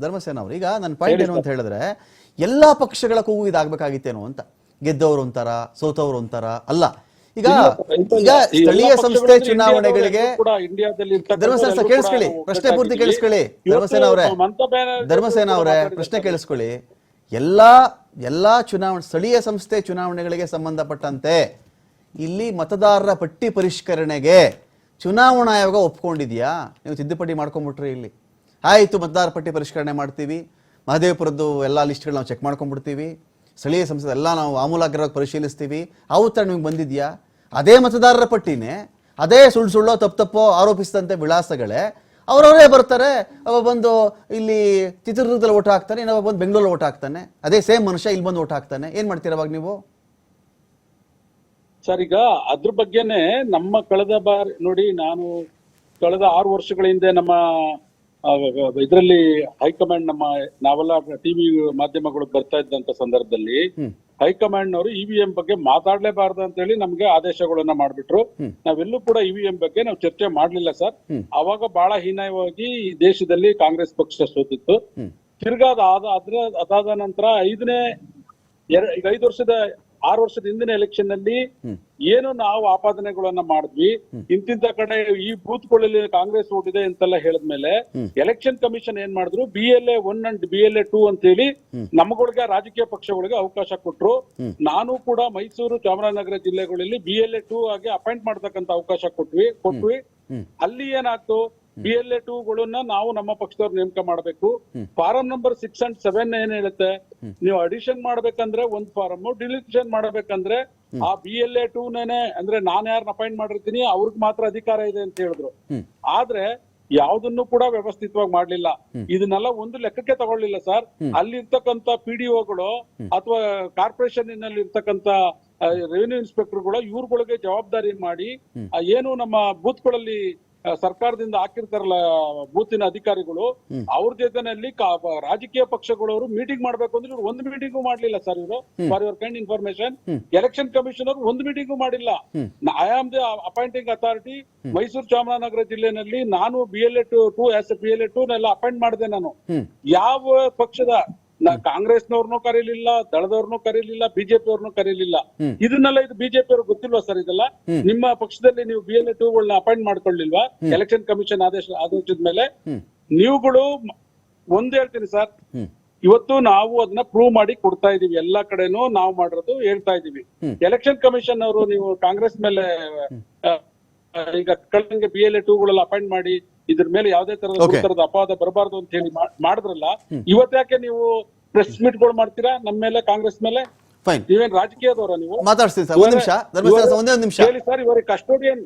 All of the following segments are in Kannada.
ಧರ್ಮಸೇನ ಅವರು ಈಗ ನನ್ನ ಪಾಯಿಂಟ್ ಏನು ಅಂತ ಹೇಳಿದ್ರೆ ಎಲ್ಲಾ ಪಕ್ಷಗಳ ಕೂಗು ಇದಾಗಬೇಕಾಗಿತ್ತೇನೋ ಅಂತ. ಗೆದ್ದವರು ಒಂಥರ ಸೋತವ್ರು ಒಂಥರ ಅಲ್ಲ. ಈಗ ಈಗ ಸ್ಥಳೀಯ ಸಂಸ್ಥೆ ಚುನಾವಣೆಗಳಿಗೆ ಧರ್ಮಸೇನ ಕೇಳಿಸ್ಕೊಳ್ಳಿ ಪ್ರಶ್ನೆ ಪೂರ್ತಿ ಕೇಳಿಸ್ಕೊಳ್ಳಿ ಧರ್ಮಸೇನ ಅವರೇ ಧರ್ಮಸೇನ ಅವರೇ ಪ್ರಶ್ನೆ ಕೇಳಿಸ್ಕೊಳ್ಳಿ. ಎಲ್ಲಾ ಎಲ್ಲಾ ಚುನಾವಣೆ ಸ್ಥಳೀಯ ಸಂಸ್ಥೆ ಚುನಾವಣೆಗಳಿಗೆ ಸಂಬಂಧಪಟ್ಟಂತೆ ಇಲ್ಲಿ ಮತದಾರರ ಪಟ್ಟಿ ಪರಿಷ್ಕರಣೆಗೆ ಚುನಾವಣಾ ಆಯೋಗ ಒಪ್ಕೊಂಡಿದ್ಯಾ? ನೀವು ತಿದ್ದುಪಡಿ ಮಾಡ್ಕೊಂಡ್ಬಿಟ್ರಿ ಇಲ್ಲಿ. ಆಯಿತು ಮತದಾರ ಪಟ್ಟಿ ಪರಿಷ್ಕರಣೆ ಮಾಡ್ತೀವಿ. ಮಹದೇವಪುರದ್ದು ಎಲ್ಲ ಲಿಸ್ಟ್ಗಳು ನಾವು ಚೆಕ್ ಮಾಡ್ಕೊಂಡ್ಬಿಡ್ತೀವಿ. ಸ್ಥಳೀಯ ಸಂಸ್ಥೆ ಎಲ್ಲ ನಾವು ಆಮೂಲಾಗ್ರವಾಗಿ ಪರಿಶೀಲಿಸ್ತೀವಿ. ಆ ಉತ್ತರ ನಿಮ್ಗೆ ಬಂದಿದೆಯಾ? ಅದೇ ಮತದಾರರ ಪಟ್ಟಿನೇ. ಅದೇ ಸುಳ್ಳು ಸುಳ್ಳೋ, ತಪ್ಪು ತಪ್ಪೋ ಆರೋಪಿಸಿದಂತೆ ವಿಳಾಸಗಳೇ. ಅವರವರೇ ಬರ್ತಾರೆ. ಅವ ಬಂದು ಇಲ್ಲಿ ಚಿತ್ರದುರ್ಗದಲ್ಲಿ ಓಟ್ ಹಾಕ್ತಾನೆ, ಇನ್ನೊಬ್ಬ ಬಂದು ಬೆಂಗಳೂರಲ್ಲಿ ಓಟ್ ಹಾಕ್ತಾನೆ. ಅದೇ ಸೇಮ್ ಮನುಷ್ಯ ಇಲ್ಲಿ ಬಂದು ಓಟ್ ಹಾಕ್ತಾನೆ. ಏನ್ ಮಾಡ್ತೀರಾ ಅವಾಗ ನೀವು? ಸರ್, ಈಗ ಅದ್ರ ಬಗ್ಗೆನೆ ನಮ್ಮ ಕಳೆದ ಬಾರಿ ನೋಡಿ, ನಾನು ಕಳೆದ ಆರು ವರ್ಷಗಳ ಹಿಂದೆ ನಮ್ಮ ಇದರಲ್ಲಿ ಹೈಕಮಾಂಡ್ ನಮ್ಮ ನಾವೆಲ್ಲ ಟಿವಿ ಮಾಧ್ಯಮಗಳು ಬರ್ತಾ ಇದ್ದಂತ ಸಂದರ್ಭದಲ್ಲಿ. ಹೈಕಮಾಂಡ್ ನವರು ಇವಿಎಂ ಬಗ್ಗೆ ಮಾತಾಡ್ಲೇಬಾರ್ದು ಅಂತ ಹೇಳಿ ನಮ್ಗೆ ಆದೇಶಗಳನ್ನ ಮಾಡ್ಬಿಟ್ರು. ನಾವೆಲ್ಲೂ ಕೂಡ ಇವಿಎಂ ಬಗ್ಗೆ ನಾವು ಚರ್ಚೆ ಮಾಡ್ಲಿಲ್ಲ ಸರ್. ಅವಾಗ ಬಹಳ ಹೀನಾಯವಾಗಿ ಈ ದೇಶದಲ್ಲಿ ಕಾಂಗ್ರೆಸ್ ಪಕ್ಷ ಸೋತಿತ್ತು ತಿರ್ಗಾದ ತಿರ್ಗಾ ಅದಾದ ಅದ್ರ ಅದಾದ ನಂತರ ಐದನೇ ಈಗ ಐದು ವರ್ಷದ ಆರು ವರ್ಷದ ಹಿಂದಿನ ಎಲೆಕ್ಷನ್ನಲ್ಲಿ. ಏನು ನಾವು ಆಪಾದನೆಗಳನ್ನ ಮಾಡಿದ್ವಿ. ಇಂತಿಂತ ಕಡೆ ಈ ಬೂತ್ಗಳಲ್ಲಿ ಕಾಂಗ್ರೆಸ್ ಓಟಿದೆ ಇದೆ ಅಂತೆಲ್ಲ ಹೇಳಿದ್ಮೇಲೆ. ಎಲೆಕ್ಷನ್ ಕಮಿಷನ್ ಏನ್ ಮಾಡಿದ್ರು? B L A one and B L A two ಅಂತ ಹೇಳಿ ನಮ್ಮಗಳಿಗೆ ರಾಜಕೀಯ ಪಕ್ಷಗಳಿಗೆ ಅವಕಾಶ ಕೊಟ್ರು. ನಾನು ಕೂಡ ಮೈಸೂರು ಚಾಮರಾಜನಗರ ಜಿಲ್ಲೆಗಳಲ್ಲಿ ಬಿ ಎಲ್ ಎ ಟೂ ಆಗಿ ಅಪಾಯಿಂಟ್ ಮಾಡ್ತಕ್ಕಂತ ಅವಕಾಶ ಕೊಟ್ವಿ ಕೊಟ್ವಿ. ಅಲ್ಲಿ ಏನಾಗ್ತು ಬಿ ಎಲ್ ಎ ಟೂಗಳನ್ನ ನಾವು ನಮ್ಮ ಪಕ್ಷದವ್ರು ನೇಮಕ ಮಾಡಬೇಕು. Form number six and seven ಏನ್ ಹೇಳುತ್ತೆ? ನೀವು ಅಡಿಷನ್ ಮಾಡ್ಬೇಕಂದ್ರೆ ಒಂದ್ ಫಾರಂ ಡಿಲಿಷನ್ ಮಾಡ್ಬೇಕಂದ್ರೆ ಆ ಬಿ ಎಲ್ ಎ ಟೂನೇ ಅಂದ್ರೆ ನಾನ್ ಯಾರನ್ನ ಅಪಾಯಿಂಟ್ ಮಾಡಿರ್ತೀನಿ ಅವ್ರಿಗೆ ಮಾತ್ರ ಅಧಿಕಾರ ಇದೆ ಅಂತ ಹೇಳಿದ್ರು. ಆದ್ರೆ ಯಾವ್ದನ್ನು ಕೂಡ ವ್ಯವಸ್ಥಿತವಾಗಿ ಮಾಡ್ಲಿಲ್ಲ. ಇದನ್ನೆಲ್ಲ ಒಂದು ಲೆಕ್ಕಕ್ಕೆ ತಗೊಳ್ಳಿಲ್ಲ ಸರ್. ಅಲ್ಲಿ ಇರ್ತಕ್ಕಂತ ಪಿ ಡಿ ಒಗಳು ಅಥವಾ ಕಾರ್ಪೊರೇಷನ್ನಲ್ಲಿ ಇರ್ತಕ್ಕಂತ ರೆವಿನ್ಯೂ ಇನ್ಸ್ಪೆಕ್ಟರ್ಗಳು ಇವ್ರಗಳಿಗೆ ಜವಾಬ್ದಾರಿ ಮಾಡಿ ಏನು ನಮ್ಮ ಬೂತ್ಗಳಲ್ಲಿ ಸರ್ಕಾರದಿಂದ ಹಾಕಿರ್ತಾರಲ್ಲ ಬೂತಿನ ಅಧಿಕಾರಿಗಳು ಅವ್ರ ಜೊತೆನಲ್ಲಿ ರಾಜಕೀಯ ಪಕ್ಷಗಳವರು ಮೀಟಿಂಗ್ ಮಾಡ್ಬೇಕು ಅಂದ್ರೆ ಇವ್ರು ಒಂದು ಮೀಟಿಂಗು ಮಾಡ್ಲಿಲ್ಲ ಸರ್ ಇವರು. For your kind information election commission ಅವರು ಒಂದು ಮೀಟಿಂಗು ಮಾಡಿಲ್ಲ. I am the appointing authority Mysuru Chamarajanagar ಜಿಲ್ಲೆನಲ್ಲಿ ನಾನು B L A two two S B L A two ನೆಲ್ಲ ಅಪಾಯಿಂಟ್ ಮಾಡಿದೆ ನಾನು. ಯಾವ ಪಕ್ಷದ ನಾ ಕಾಂಗ್ರೆಸ್ನವ್ರನ್ನೂ ಕರೀಲಿಲ್ಲ ದಳದವ್ರನ್ನೂ ಕರೀಲಿಲ್ಲ ಬಿಜೆಪಿ ಅವ್ರನ್ನೂ ಕರೀಲಿಲ್ಲ ಇದನ್ನೆಲ್ಲ ಇದು ಬಿಜೆಪಿ ಅವ್ರಿಗೆ ಗೊತ್ತಿಲ್ವಾ ಸರ್ ಇದೆಲ್ಲ? ನಿಮ್ಮ ಪಕ್ಷದಲ್ಲಿ ನೀವು ಬಿ ಎಲ್ ಎ ಟೂಗಳನ್ನ ಅಪಾಯಿಂಟ್ ಮಾಡ್ಕೊಳ್ಳಿಲ್ವಾ? ಎಲೆಕ್ಷನ್ ಕಮಿಷನ್ ಆದೇಶ ಆದೇಶದ ಮೇಲೆ? ನೀವುಗಳು ಒಂದ್ ಹೇಳ್ತೀನಿ ಸರ್. ಇವತ್ತು ನಾವು ಅದನ್ನ ಪ್ರೂವ್ ಮಾಡಿ ಕೊಡ್ತಾ ಇದೀವಿ. ಎಲ್ಲಾ ಕಡೆನೂ ನಾವು ಮಾಡಿರೋದು ಹೇಳ್ತಾ ಇದೀವಿ. ಎಲೆಕ್ಷನ್ ಕಮಿಷನ್ ಅವರು ನೀವು ಕಾಂಗ್ರೆಸ್ ಮೇಲೆ ಈಗ ಕಳೆದಂಗೆ ಬಿ ಎಲ್ ಎ ಟೂಗಳೆಲ್ಲ ಅಪಾಯಿಂಟ್ ಮಾಡಿ ಇದ್ರ ಮೇಲೆ ಯಾವ್ದೇ ತರದ ಅಪವಾದ ಬರಬಾರ್ದು ಅಂತ ಹೇಳಿ ಮಾಡಿದ್ರಲ್ಲ ಮಾಡಿದ್ರಲ್ಲ ಇವತ್ತ್ಯಾಕೆ ನೀವು ಪ್ರೆಸ್ ಮೀಟ್ಗಳು ಮಾಡ್ತೀರಾ? ನಮ್ಮ ಮೇಲೆ ಕಾಂಗ್ರೆಸ್ ಮೇಲೆ? ಫೈನ್ ನೀವೇನ್ ರಾಜಕೀಯದವರ ನೀವು? ಮಾತಾಡ್ತೀನಿ ಸರ್ ಒಂದ್ ನಿಮಿಷ. ಧರ್ಮಸ್ಥಾನ ಸರ್ ಒಂದೇ ಒಂದ್ ನಿಮಿಷ. ಹೇಳಿ ಸರ್ ಇವರಿಗೆ ಕಸ್ಟೋಡಿಯನ್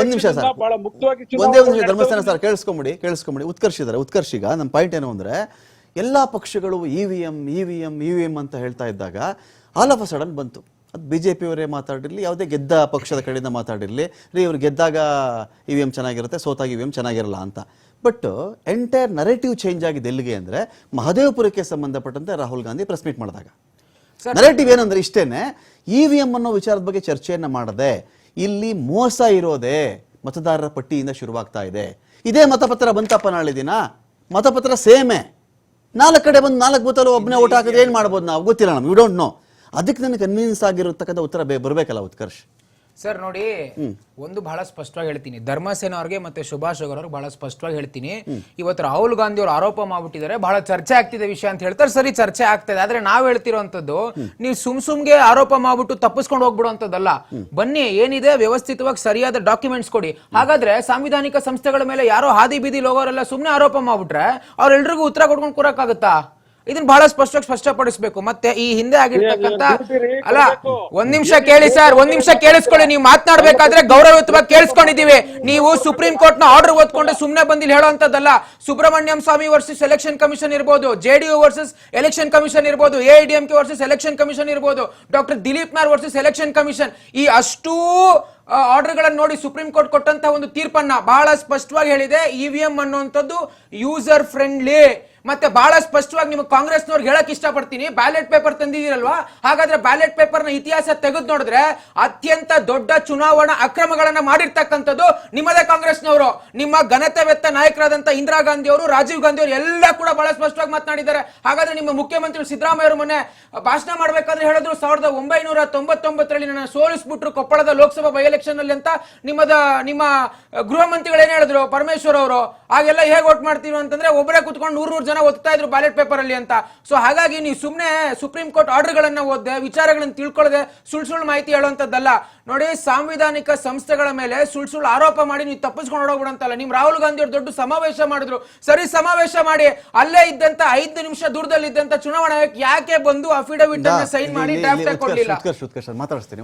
ಒಂದ್ ನಿಮಿಷ ಸರ್. ಬಹಳ ಮುಕ್ತವಾಗಿ ಒಂದೇ ಒಂದು ನಿಮಿಷ ಧರ್ಮಸ್ಥಾನ ಸರ್ ಕೇಳಿಸ್ಕೊಂಬಿಡಿ ಕೇಳಿಸ್ಕೊಂಬಿಡಿ. ಉತ್ಕರ್ಷಿದ್ದಾರೆ ಉತ್ಕರ್ಷಿಗ ಈಗ. ನಮ್ಮ ಪಾಯಿಂಟ್ ಏನು ಅಂದ್ರೆ ಎಲ್ಲಾ ಪಕ್ಷಗಳು E V M E V M E V M ಅಂತ ಹೇಳ್ತಾ ಇದ್ದಾಗ ಆಲ್ ಆಫ್ ಅ ಸಡನ್ ಬಂತು. ಅದು ಬಿ ಜೆ ಪಿಯವರೇ ಮಾತಾಡಿರಲಿ ಯಾವುದೇ ಗೆದ್ದ ಪಕ್ಷದ ಕಡೆಯಿಂದ ಮಾತಾಡಿರಲಿ ರೀ ಇವ್ರು ಗೆದ್ದಾಗ ಇ ವಿ ಎಂ ಚೆನ್ನಾಗಿರುತ್ತೆ ಸೋತಾಗ ಇ ವಿ ಎಂ ಚೆನ್ನಾಗಿರಲ್ಲ ಅಂತ. ಬಟ್ ಎಂಟೈರ್ ನರೇಟಿವ್ ಚೇಂಜ್ ಆಗಿದೆ ಎಲ್ಲಿಗೆ ಅಂದ್ರೆ ಮಹದೇವಪುರಕ್ಕೆ ಸಂಬಂಧಪಟ್ಟಂತೆ ರಾಹುಲ್ ಗಾಂಧಿ ಪ್ರೆಸ್ ಮೀಟ್ ಮಾಡಿದಾಗ. ನರೇಟಿವ್ ಏನಂದ್ರೆ ಇಷ್ಟೇನೆ ಇ ವಿ ಎಂ ಅನ್ನೋ ವಿಚಾರದ ಬಗ್ಗೆ ಚರ್ಚೆಯನ್ನ ಮಾಡದೆ ಇಲ್ಲಿ ಮೋಸ ಇರೋದೇ ಮತದಾರರ ಪಟ್ಟಿಯಿಂದ ಶುರುವಾಗ್ತಾ ಇದೆ. ಇದೇ ಮತಪತ್ರ ಬಂತಪ್ಪ ನಾಳೆ ದಿನ? ಮತಪತ್ರ ಸೇಮೆ. ನಾಲ್ಕು ಕಡೆ ಬಂದು ನಾಲ್ಕು ಬೂತಲ್ಲೂ ಒಬ್ಬನೇ ಓಟ್ ಹಾಕಿದ್ರೆ ಏನು ಮಾಡ್ಬೋದು ನಾವು? ಗೊತ್ತಿಲ್ಲ ನಮ್ಗೆ ವಿ ಡೋಂಟ್ ನೋ ಅದಕ್ಕೆ ನನಗೆ ಕನ್ವಿನ್ಸ್ ಆಗಿರತಕ್ಕಂಥ ಉತ್ತರ ಬೇ ಬರಬೇಕಲ್ಲ ಉತ್ಕರ್ಷ್. ಸರ್ ನೋಡಿ ಒಂದು ಬಹಳ ಸ್ಪಷ್ಟವಾಗಿ ಹೇಳ್ತೀನಿ. ಧರ್ಮಸೇನ ಅವ್ರಿಗೆ ಮತ್ತೆ ಸುಭಾಷ್ ಅವ್ರಿಗೆ ಬಹಳ ಸ್ಪಷ್ಟವಾಗಿ ಹೇಳ್ತೀನಿ. ಇವತ್ತು ರಾಹುಲ್ ಗಾಂಧಿ ಅವರು ಆರೋಪ ಮಾಡ್ಬಿಟ್ಟಿದ್ದಾರೆ. ಬಹಳ ಚರ್ಚೆ ಆಗ್ತಿದೆ ವಿಷಯ ಅಂತ ಹೇಳ್ತಾರೆ. ಸರಿ ಚರ್ಚೆ ಆಗ್ತದೆ. ಆದ್ರೆ ನಾವ್ ಹೇಳ್ತಿರೋಂಥದ್ದು ನೀವು ಸುಮ್ ಸುಮ್ಗೆ ಆರೋಪ ಮಾಡ್ಬಿಟ್ಟು ತಪ್ಪಿಸ್ಕೊಂಡು ಹೋಗ್ಬಿಡುವಂಥದ್ದಲ್ಲ ಬನ್ನಿ ಏನಿದೆ? ವ್ಯವಸ್ಥಿತವಾಗಿ ಸರಿಯಾದ ಡಾಕ್ಯುಮೆಂಟ್ಸ್ ಕೊಡಿ. ಹಾಗಾದ್ರೆ ಸಾಂವಿಧಾನಿಕ ಸಂಸ್ಥೆಗಳ ಮೇಲೆ ಯಾರೋ ಹಾದಿ ಬೀದಿ ಲೋಗೋರೆಲ್ಲ ಸುಮ್ನೆ ಆರೋಪ ಮಾಡ್ಬಿಟ್ರೆ ಅವ್ರೆಲ್ರಿಗೂ ಉತ್ತರ ಕೊಡ್ಕೊಂಡು ಕೂರಕ್ಕಾಗತ್ತಾ? ಇದನ್ನ ಬಹಳ ಸ್ಪಷ್ಟವಾಗಿ ಸ್ಪಷ್ಟಪಡಿಸಬೇಕು ಮತ್ತೆ ಈ ಹಿಂದೆ ಆಗಿರ್ತಕ್ಕಂತ ಅಲ್ಲ ಒಂದ್ ನಿಮಿಷ ಕೇಳಿ ಸರ್ ಒಂದ್ ನಿಮಿಷ ಕೇಳಿಸ್ಕೊಳ್ಳಿ ನೀವು ಮಾತನಾಡಬೇಕಾದ್ರೆ ಗೌರವಯುತವಾಗಿ ಕೇಳಿಸ್ಕೊಂಡಿದೀವಿ ನೀವು ಸುಪ್ರೀಂ ಕೋರ್ಟ್ನ ಆರ್ಡರ್ ಓದ್ಕೊಂಡು ಸುಮ್ನೆ ಬಂದಿಲ್ಲಿ ಹೇಳುವಂತದ್ದಲ್ಲ Subramanian Swamy versus election commission ಇರ್ಬೋದು ಜೆಡಿಯು ವರ್ಸಸ್ ಎಲೆಕ್ಷನ್ ಕಮಿಷನ್ ಇರ್ಬೋದು A D M K versus election commission ಇರ್ಬೋದು ಡಾಕ್ಟರ್ ದಿಲೀಪ್ ನಾರ್ ವರ್ಸಸ್ ಎಲೆಕ್ಷನ್ ಕಮಿಷನ್ ಈ ಅಷ್ಟೂ ಆರ್ಡರ್ಗಳನ್ನು ನೋಡಿ ಸುಪ್ರೀಂ ಕೋರ್ಟ್ ಕೊಟ್ಟಂತ ಒಂದು ತೀರ್ಪನ್ನ ಬಹಳ ಸ್ಪಷ್ಟವಾಗಿ ಹೇಳಿದೆ ಇವಿಎಂ ಅನ್ನುವಂಥದ್ದು ಯೂಸರ್ ಫ್ರೆಂಡ್ಲಿ ಮತ್ತೆ ಬಹಳ ಸ್ಪಷ್ಟವಾಗಿ ನಿಮಗೆ ಕಾಂಗ್ರೆಸ್ನವ್ರಿಗೆ ಹೇಳಕ್ ಇಷ್ಟಪಡ್ತೀನಿ. ಬ್ಯಾಲೆಟ್ ಪೇಪರ್ ತಂದಿದ್ದೀರಲ್ವಾ? ಹಾಗಾದ್ರೆ ಬ್ಯಾಲೆಟ್ ಪೇಪರ್ನ ಇತಿಹಾಸ ತೆಗೆದು ನೋಡಿದ್ರೆ ಅತ್ಯಂತ ದೊಡ್ಡ ಚುನಾವಣಾ ಅಕ್ರಮಗಳನ್ನ ಮಾಡಿರ್ತಕ್ಕಂಥದ್ದು ನಿಮ್ಮದೇ ಕಾಂಗ್ರೆಸ್ನವರು. ನಿಮ್ಮ ಘನತೆವೆತ್ತ ನಾಯಕರಾದಂತ ಇಂದಿರಾ ಗಾಂಧಿ ಅವರು ರಾಜೀವ್ ಗಾಂಧಿ ಅವರು ಎಲ್ಲ ಕೂಡ ಬಹಳ ಸ್ಪಷ್ಟವಾಗಿ ಮಾತನಾಡಿದ್ದಾರೆ. ಹಾಗಾದ್ರೆ ನಿಮ್ಮ ಮುಖ್ಯಮಂತ್ರಿ ಸಿದ್ದರಾಮಯ್ಯ ಅವರು ಮೊನ್ನೆ ಭಾಷಣ ಮಾಡಬೇಕಾದ್ರೆ ಹೇಳಿದ್ರು ಸಾವಿರದ ಒಂಬೈನೂರ ತೊಂಬತ್ತೊಂಬತ್ತರಲ್ಲಿ ನನ್ನ ಸೋಲಿಸ್ಬಿಟ್ರು ಕೊಪ್ಪಳದ ಲೋಕಸಭಾ ಬೈ ಎಲೆಕ್ಷನ್ ಅಲ್ಲಿ ಅಂತ ನಿಮ್ಮದ, ನಿಮ್ಮ ಗೃಹ ಮಂತ್ರಿಗಳು ಏನ್ ಹೇಳಿದ್ರು? ಪರಮೇಶ್ವರ್ ಅವರು. ಹಾಗೆಲ್ಲ ಹೇಗೆ ಓಟ್ ಮಾಡ್ತೀವಿ ಅಂತಂದ್ರೆ ಒಬ್ಬರೇ ಕುತ್ಕೊಂಡು ನೂರ್ ನೂರು ಜನ ಓದ್ತಾ ಇದ್ರು ಬ್ಯಾಲೆಟ್ ಪೇಪರ್ ಅಲ್ಲಿ ಅಂತ. ಸೊ ಹಾಗಾಗಿ ನೀವು ಸುಮ್ಮನೆ ಸುಪ್ರೀಂ ಕೋರ್ಟ್ ಆರ್ಡರ್ ಗಳನ್ನ ಓದ್ದೆ ವಿಚಾರಗಳನ್ನ ತಿಳ್ಕೊಳ್ಳದೆ ಸುಳ್ಳು ಸುಳ್ಳು ಮಾಹಿತಿ ಹೇಳುವಂತದ್ದಲ್ಲ. ನೋಡಿ ಸಾಂವಿಧಾನಿಕ ಸಂಸ್ಥೆಗಳ ಮೇಲೆ ಸುಳ್ಳು ಸುಳ್ಳು ಆರೋಪ ಮಾಡಿ ನೀವು ತಪ್ಪಿಸ್ಕೊಂಡು ಹೊಡೋಗ್ಬಿಡಂತಲ್ಲ ನಿಮ್ ರಾಹುಲ್ ಗಾಂಧಿ ಅವರು ದೊಡ್ಡ ಸಮಾವೇಶ ಮಾಡಿದ್ರು. ಸರಿ ಸಮಾವೇಶ ಮಾಡಿ ಅಲ್ಲೇ ಇದ್ದಂತ ಐದು ನಿಮಿಷ ದೂರದಲ್ಲಿ ಇದ್ದಂತ ಚುನಾವಣಾ ಆಯೋಗ ಯಾಕೆ ಬಂದು ಅಫಿಡವಿಟ್ ಅನ್ನ ಸೈನ್ ಮಾಡಿ ಕೊಡಲಿಲ್ಲ? ಮಾತಾಡಿಸ್ತೀನಿ.